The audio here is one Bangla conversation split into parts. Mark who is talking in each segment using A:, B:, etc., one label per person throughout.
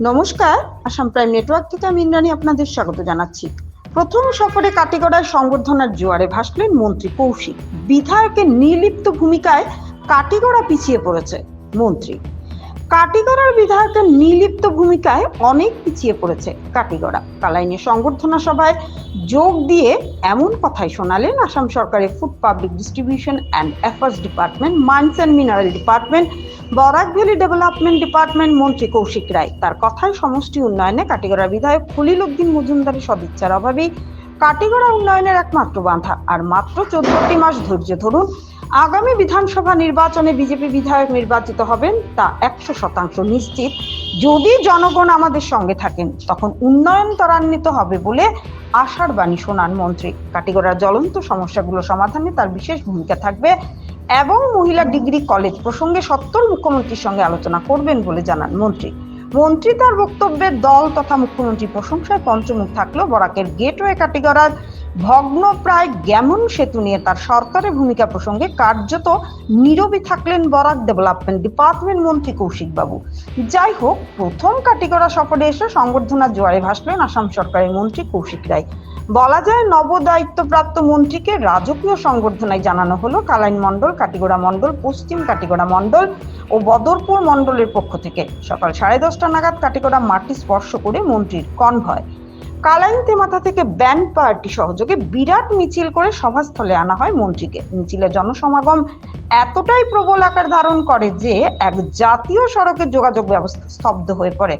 A: নমস্কার, আসাম প্রাইম নেটওয়ার্ক থেকে আমি ইন্দ্রাণী আপনাদের স্বাগত জানাচ্ছি। প্রথম সফরে কাটিগড়ায় সংবর্ধনার জোয়ারে ভাসলেন মন্ত্রী কৌশিক। বিধায়কের নির্লিপ্ত ভূমিকায় কাটিগড়া পিছিয়ে পড়েছে মন্ত্রী। কাটিগড়ার বিধায়কের নির্লিপ্ত ভূমিকায় অনেক পিছিয়ে পড়েছে কাটিগড়া। কালাইনে সংবর্ধনা সভায় যোগ দিয়ে এমন কথাই শোনালেন আসাম সরকারের food public distribution and affairs department mines and mineral department Barak valley development department মন্ত্রী কৌশিক রায়। তার কথায় সমষ্টি উন্নয়নে কাটিগড়ার বিধায়ক খলিল উদ্দিন মজুমদারের সদিচ্ছার অভাবেই কাটিগড়া উন্নয়নের একমাত্র বাধা। আর মাত্র চোদ্দটি মাস ধৈর্য ধরুন আগামী বিধানসভা নির্বাচনে বিজেপি বিধায়ক নির্বাচিত হবেন তা একশো শতাংশ নিশ্চিত। যদি জনগণ আমাদের সঙ্গে থাকেন, তখন উন্নয়ন ত্বরান্বিত হবে বলে আশার বাণী শোনান মন্ত্রী। কাটিগড়ার জ্বলন্ত সমস্যাগুলো সমাধানে তার বিশেষ ভূমিকা থাকবে এবং মহিলা ডিগ্রি কলেজ প্রসঙ্গে সত্তর মুখ্যমন্ত্রীর সঙ্গে আলোচনা করবেন বলে জানান মন্ত্রী। মন্ত্রী তার বক্তব্যে দল তথা মুখ্যমন্ত্রী প্রশংসায় পঞ্চমুখ থাকলেও বরাকের গেটওয়ে কাটিগড়ার ভগ্ন প্রায় গ্যামন সেতু নিয়ে তার সরকারের ভূমিকা প্রসঙ্গে কার্যত নীরবই থাকলেন বরাক ডেভেলপমেন্ট ডিপার্টমেন্ট মন্ত্রী কৌশিক বাবু যাই হোক, প্রথম কাটিগড়া সফরে এসে সংবর্ধনার জোয়ারে ভাসলেন আসাম সরকারের মন্ত্রী কৌশিক রায়। বলা যায় নবদায়িত্বপ্রাপ্ত মন্ত্রীকে রাজকীয় সংবর্ধনায় জানানো হলো কালাইন মণ্ডল, কাটিগড়া মণ্ডল, পশ্চিম কাটিগড়া মণ্ডল ও বদরপুর মণ্ডলের পক্ষ থেকে। সকাল সাড়ে দশটা নাগাদ কাটিগড়া মাটি স্পর্শ করে মন্ত্রীর কনভয়। কালাইন তেমাথা থেকে ব্যান্ড পার্টি সহযোগে বিরাট মিছিল করে সভাস্থলে আনা হয় মন্ত্রীকে। মিছিলের জনসমাগম এতটাই প্রবল আকার ধারণ করে যে এক জাতীয় সড়কের যোগাযোগ ব্যবস্থা স্তব্ধ হয়ে পড়ে।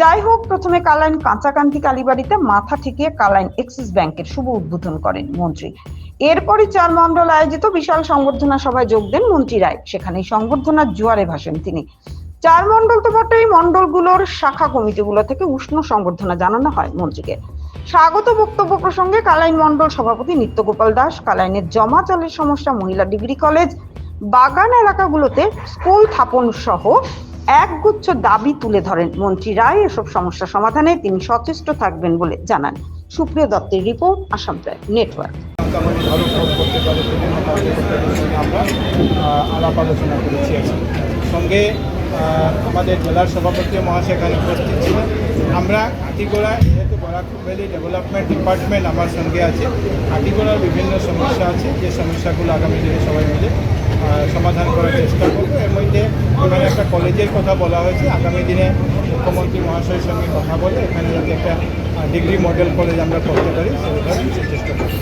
A: যাই হোক, প্রথমে কালাইন কাঁচাকান্তি কালীবাড়িতে মাথা ঠেকিয়ে কালাইন এক্সিস ব্যাংকের শুভ উদ্বোধন করেন মন্ত্রী। এরপরই চার মন্ডল আয়োজিত বিশাল সংবর্ধনা সভায় যোগ দেন মন্ত্রী রায় সেখানেই সংবর্ধনার জোয়ারে ভাসেন তিনি। চার মণ্ডল তো বটেই, মণ্ডলগুলোর শাখা কমিটিগুলো থেকে উষ্ণ সংবর্ধনা জানানো হয় মন্ত্রীকে। স্বাগত বক্তব্য প্রসঙ্গে কালাইন মণ্ডল সভাপতি নিত্যগোপাল দাস, কালাইনের জমা চালের সমস্যা মহিলা ডিগ্রি কলেজ, বাগান এলাকাগুলোতে স্কুল স্থাপন সহ একগুচ্ছ দাবি তুলে ধরেন মন্ত্রী রায়। এসব সমস্যা সমাধানে তিনি সচেষ্ট থাকবেন বলে জানান। সুপ্রিয় দত্তের রিপোর্ট, আসাম প্রায় নেটওয়ার্ক।
B: সঙ্গে আমাদের জেলার সভাপতি মহাশয় উপস্থিত ছিলেন। আমরা হাতিগোড়া যেহেতু বরাকুর ভ্যালি ডেভেলপমেন্ট ডিপার্টমেন্ট আমার সঙ্গে আছে হাতিগোড়ার বিভিন্ন সমস্যা আছে, যে সমস্যাগুলো আগামী দিনে সবাই মিলে সমাধান করার চেষ্টা করব। এর মধ্যে এখানে একটা কলেজের কথা বলা হয়েছে। আগামী দিনে মুখ্যমন্ত্রী মহাশয়ের সঙ্গে কথা বলে এখানে যাতে একটা ডিগ্রি মডেল কলেজ আমরা করতে পারি সেটা চেষ্টা করব।